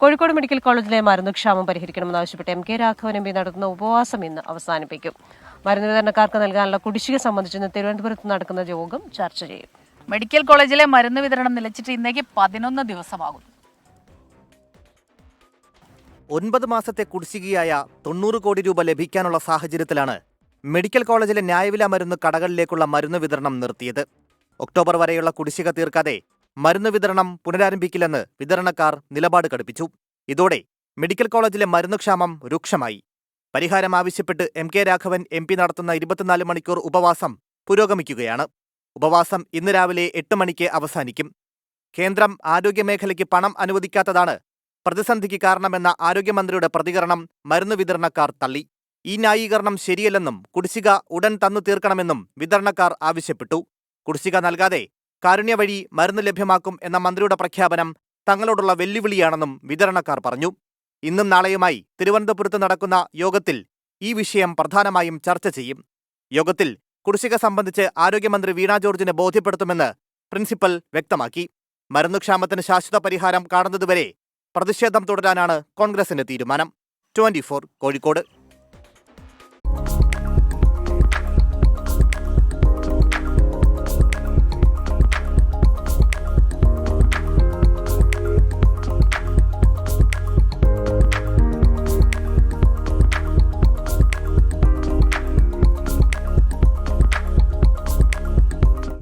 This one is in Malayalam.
കോഴിക്കോട് മെഡിക്കൽ കോളേജിലെ മരുന്ന് ക്ഷാമം പരിഹരിക്കണമെന്നാവശ്യപ്പെട്ട് M K Raghavan M P നടത്തുന്ന ഉപവാസം ഇന്ന് അവസാനിപ്പിക്കും. മരുന്ന് വിതരണക്കാർക്ക് നൽകാനുള്ള കുടിശ്ശിക സംബന്ധിച്ച് ഇന്ന് തിരുവനന്തപുരത്ത് നടക്കുന്ന യോഗം ചർച്ച ചെയ്യും. മെഡിക്കൽ കോളേജിലെ മരുന്ന് വിതരണം നിലച്ചിട്ട് ഇന്നേക്ക് പതിനൊന്ന് ദിവസമാകും. ഒൻപത് മാസത്തെ കുടിശ്ശികയായ തൊണ്ണൂറ് കോടി രൂപ ലഭിക്കാനുള്ള സാഹചര്യത്തിലാണ് മെഡിക്കൽ കോളേജിലെ ന്യായവില മരുന്ന് കടകളിലേക്കുള്ള മരുന്ന് വിതരണം നിർത്തിയത്. ഒക്ടോബർ വരെയുള്ള കുടിശ്ശിക തീർക്കാതെ മരുന്ന് വിതരണം പുനരാരംഭിക്കില്ലെന്ന് വിതരണക്കാർ നിലപാട് കടുപ്പിച്ചു. ഇതോടെ മെഡിക്കൽ കോളേജിലെ മരുന്ന് ക്ഷാമം രൂക്ഷമായി. പരിഹാരം ആവശ്യപ്പെട്ട് M K Raghavan M P നടത്തുന്ന ഇരുപത്തിനാല് മണിക്കൂർ ഉപവാസം പുരോഗമിക്കുകയാണ്. ഉപവാസം ഇന്ന് രാവിലെ എട്ട് മണിക്ക് അവസാനിക്കും. കേന്ദ്രം ആരോഗ്യമേഖലയ്ക്ക് പണം അനുവദിക്കാത്തതാണ് പ്രതിസന്ധിക്ക് കാരണമെന്ന ആരോഗ്യമന്ത്രിയുടെ പ്രതികരണം മരുന്ന് വിതരണക്കാർ തള്ളി. ഈ ന്യായീകരണം ശരിയല്ലെന്നും കുടിശ്ശിക ഉടൻ തന്നു തീർക്കണമെന്നും വിതരണക്കാർ ആവശ്യപ്പെട്ടു. കുടിശ്ശിക നൽകാതെ കാരുണ്യ വഴി മരുന്ന് ലഭ്യമാക്കും എന്ന മന്ത്രിയുടെ പ്രഖ്യാപനം തങ്ങളോടുള്ള വെല്ലുവിളിയാണെന്നും വിതരണക്കാർ പറഞ്ഞു. ഇന്നും നാളെയുമായി തിരുവനന്തപുരത്ത് നടക്കുന്ന യോഗത്തിൽ ഈ വിഷയം പ്രധാനമായും ചർച്ച ചെയ്യും. യോഗത്തിൽ കുടിശ്ശിക സംബന്ധിച്ച് ആരോഗ്യമന്ത്രി വീണ ജോർജിനെ ബോധ്യപ്പെടുത്തുമെന്ന് പ്രിൻസിപ്പൽ വ്യക്തമാക്കി. മരുന്നുക്ഷാമത്തിന് ശാശ്വത പരിഹാരം കാണുന്നതുവരെ പ്രതിഷേധം തുടരാനാണ് കോൺഗ്രസിന്റെ തീരുമാനം. ട്വന്റി കോഴിക്കോട്.